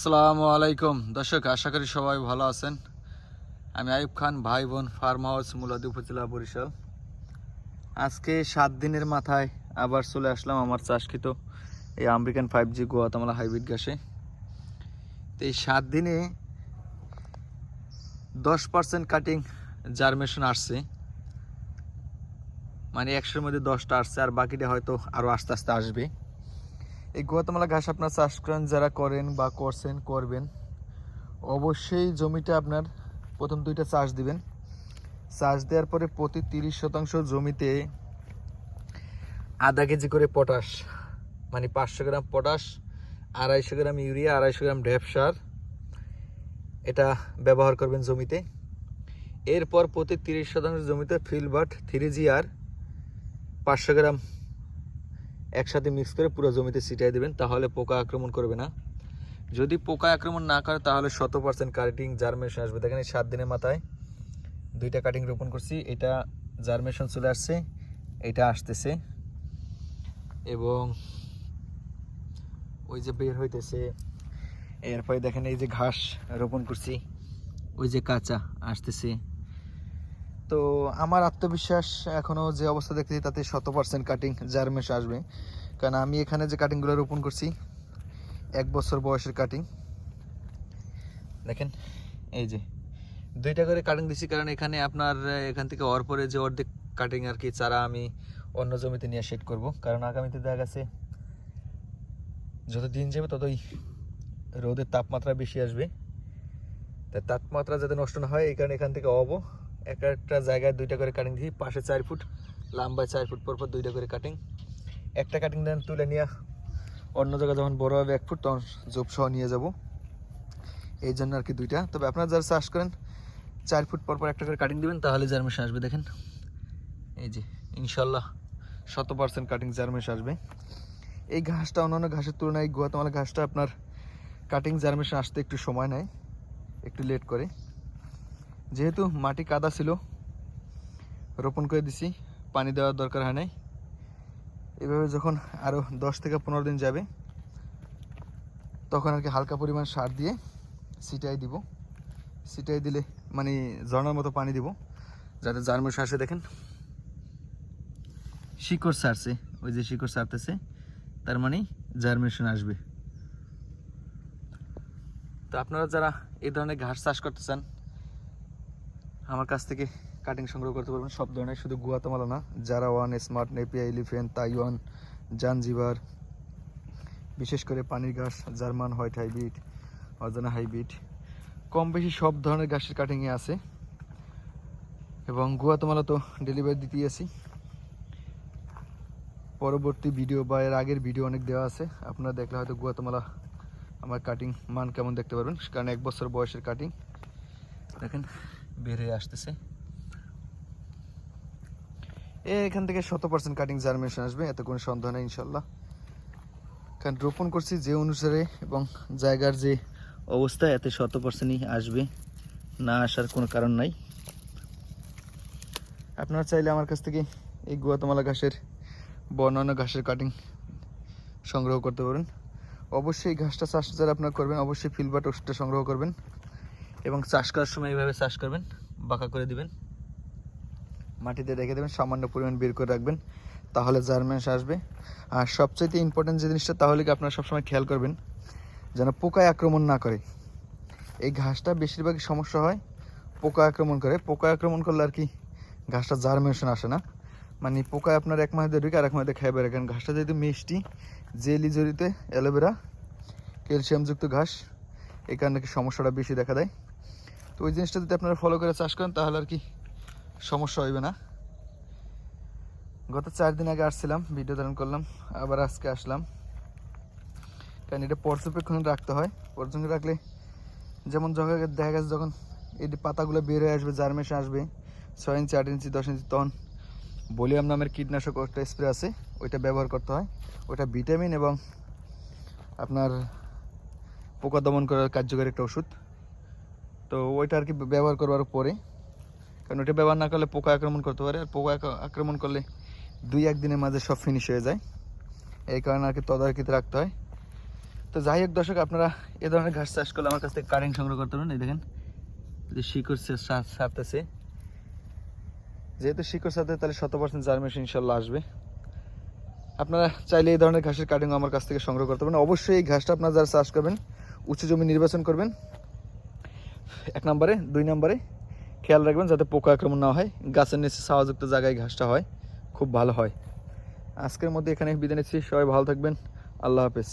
আসসালামু আলাইকুম। দর্শক, আশা করি সবাই ভালো আছেন। আমি আইব খান ভাই বোন ফার্ম হাউস, মুলাদি উপজেলা বরিশাল। আজকে সাত দিনের মাথায় আবার চলে আসলাম আমার চাষকৃত এই American five G Guatemala hybrid ঘাসে। তো এই সাত দিনে দশ পার্সেন্ট কাটিং জার্মেশন আসছে। মানে একশোর মধ্যে দশটা আসছে, আর বাকিটা হয়তো আরও আস্তে আস্তে আসবে। এই গুয়াতামালা ঘাস আপনার চাষ করেন, যারা করেন বা করছেন, করবেন। অবশ্যই জমিটা আপনার প্রথম দুইটা চাষ দিবেন। চাষ দেওয়ার পরে প্রতি তিরিশ শতাংশ জমিতে আধা কেজি করে পটাশ মানে পাঁচশো গ্রাম পটাশ, আড়াইশো গ্রাম ইউরিয়া, আড়াইশো গ্রাম ঢেপ সার, এটা ব্যবহার করবেন জমিতে। এরপর প্রতি তিরিশ শতাংশ জমিতে ফিলবাট থ্রি জি আর, পাঁচশো গ্রাম একসাথে মিক্স করে পুরো জমিতে ছিটিয়ে দেবেন, তাহলে পোকা আক্রমণ করবে না। যদি পোকা আক্রমণ না করে, তাহলে শত পার্সেন্ট কাটিং জার্মেশন আসবে। দেখেন সাত দিনের মাথায় দুইটা কাটিং রোপণ করছি, এটা জার্মেশন চলে আসছে, এটা আসতেছে এবং ওই যে বের হইতেছে, এরপরে দেখেন এই যে ঘাস রোপণ করছি, ওই যে কাঁচা আসতেছে। তো আমার আত্মবিশ্বাস এখনও যে অবস্থা দেখতেছি তাতে শত পার্সেন্ট কাটিং জার্মেশ আসবে। কারণ আমি এখানে যে কাটিংগুলো রোপণ করছি, এক বছর বয়সের কাটিং দেখেন, এই যে দুইটা করে কাটিং দিছি, কারণ এখানে আপনার, এখান থেকে অর পরে যে অর্ধেক কাটিং আর কি চারা আমি অন্য জমিতে নিয়ে সেট করব। কারণ আগামীতে দেখা গেছে, যত দিন যাবে ততই রোদের তাপমাত্রা বেশি আসবে। তাপমাত্রা যাতে নষ্ট না হয়, এই কারণে এখান থেকে অবো এক একটা জায়গায় দুইটা করে কাটিং দিই, পাশে চার ফুট, লম্বায় চার ফুট পর পর দুইটা করে কাটিং একটা কাটিং দেন তুলে নিয়ে অন্য জায়গায় যখন বড় হবে এক ফুট, তখন জোপ সহ নিয়ে যাব। এই জন্য আর কি দুইটা। তবে আপনারা যারা চাষ করেন, চার ফুট পর পর একটা করে কাটিং দিবেন, তাহলে জার্মেশন আসবে, দেখেন। এই যে, ইনশাল্লাহ শত পার্সেন্ট কাটিং জার্মেশন আসবে। এই ঘাসটা, অন্যান্য ঘাসের তুলনায় গুয়াতামালা ঘাসটা আপনার কাটিং জার্মেশন আসতে একটু সময় নেয়, একটু লেট করে। যেহেতু মাটি কাদা ছিল, রোপণ করে দিছি, পানি দেওয়ার দরকার হয় নাই। এভাবে যখন আরও দশ থেকে পনেরো দিন যাবে, তখন আর কি হালকা পরিমাণ সার দিয়ে সিটাই দিব। সিটাই দিলে মানে ঝর্ণার মতো পানি দিব, যাতে জার্মেশ আসে দেখেন। শিকড় সারছে, ওই যে শিকড় সারতেছে, তার মানে জার্মেশন আসবে। তো আপনারা যারা এই ধরনের ঘাস চাষ করতে চান আমার কাছ থেকে কাটিং সংগ্রহ করতে পারবেন। সব ধরনের, শুধু গুয়াতামালা না যারা one smart Napier elephant Taiwan Zanzibar বিশেষ করে পানির ঘাস জার্মান হোয়াইট হাইব্রিড, অজানা হাইব্রিড। কম বেশি সব ধরনের ঘাসের কাটিংয়ে আছে। এবং গুয়াতামালা তো ডেলিভারি দিতেই আছি। পরবর্তী ভিডিও বা এর আগের ভিডিও অনেক দেওয়া আছে। আপনারা দেখলে হয়তো গুয়াতামালা আমার কাটিং মান কেমন দেখতে পারবেন। কারণ এক বছর বয়সের কাটিং দেখেন হয়ে আসতেছে। এখান থেকে শত পার্সেন্ট কাটিং জার্মিনেশন আসবে, এত কোনো সন্দেহ নেই ইনশাল্লাহ কারণ রোপণ করছি যে অনুসারে এবং জায়গার যে অবস্থা, এতে শত পার্সেন্টই আসবে। না আসার কোনো কারণ নাই। আপনারা চাইলে আমার কাছ থেকে এই গুয়াতমালা ঘাসের বা অন্যান্য ঘাসের কাটিং সংগ্রহ করতে পারেন। অবশ্যই ঘাসটা চাষ যারা আপনার করবেন, অবশ্যই ফিলবাট ওষুধটা সংগ্রহ করবেন। এবং চাষ করার সময় এইভাবে চাষ করবেন, বাঁকা করে দিবেন। মাটিতে রেখে দেবেন, সামান্য পরিমাণ বের করে রাখবেন, তাহলে জার্মেন্স আসবে। আর সবচাইতে ইম্পর্টেন্ট যে জিনিসটা, তাহলে কি আপনারা সবসময় খেয়াল করবেন, যেন পোকায় আক্রমণ না করে। এই ঘাসটা বেশিরভাগই সমস্যা হয় পোকা আক্রমণ করে। পোকা আক্রমণ করলে আর কি ঘাসটা জার্মেশন আসে না। মানে পোকায় আপনার এক মাস ঢুকে আর এক মাসে দিয়ে খেয়ে বেড়ে ঘাসটা যেহেতু মিষ্টি, জেলি জড়িতে, অ্যালোভেরা, ক্যালসিয়ামযুক্ত ঘাস, এই কারণে কি সমস্যাটা বেশি দেখা দেয়। তো ওই জিনিসটা যদি আপনারা ফলো করে চাষ করেন, তাহলে আর কি সমস্যা হইবে না। গত চার দিন আগে আসছিলাম ভিডিও ধারণ করলাম, আবার আজকে আসলাম। কারণ এটা পর্যবেক্ষণে রাখতে হয়। পর্যবেক্ষণে রাখলে যেমন যখন দেখা গেছে যখন এই পাতাগুলো বের হয়ে আসবে জার্মেশন আসবে, ছয় ইঞ্চি, আট ইঞ্চি, দশ ইঞ্চি, তখন বলিয়াম নামের কীটনাশক একটা স্প্রে আছে, ওইটা ব্যবহার করতে হয়। ওইটা ভিটামিন এবং আপনার পোকা দমন করার কার্যকরী একটা ওষুধ। তো ওইটা আর কি ব্যবহার করবার পরে। কারণ ওইটা ব্যবহার না করলে পোকা আক্রমণ করতে পারে, আর পোকা আক্রমণ করলে দুই একদিনের মাঝে সব ফিনিশ হয়ে যায়। এই কারণে আর কি তদারকিতে রাখতে হয়। তো যাই হোক দর্শক, আপনারা এ ধরনের ঘাস চাষ করলে আমার কাছ থেকে কারেন্ট সংগ্রহ করতে পারেন। এই দেখেন, যে শিকড় সারতেছে। যেহেতু শিকড় সাথে তাহলে শত পার্সেন্ট জার্মেশন ইনশাল্লাহ আসবে। আপনারা চাইলে এই ধরনের ঘাসের কাটিং আমার কাছ থেকে সংগ্রহ করতে পারেন। অবশ্যই এই ঘাসটা আপনারা যারা চাষ করবেন উঁচু জমি নির্বাচন করবেন। এক নম্বরে, দুই নম্বরে, খেয়াল রাখবেন যাতে পোকা আক্রমণ না হয়, গাছের নিচে ছাওয়াযুক্ত জায়গায় ঘাসটা হয়, খুব ভালো হয়। আজকের মধ্যে এখানে বিদায় নিচ্ছি, সবাই ভালো থাকবেন, আল্লাহ হাফেজ।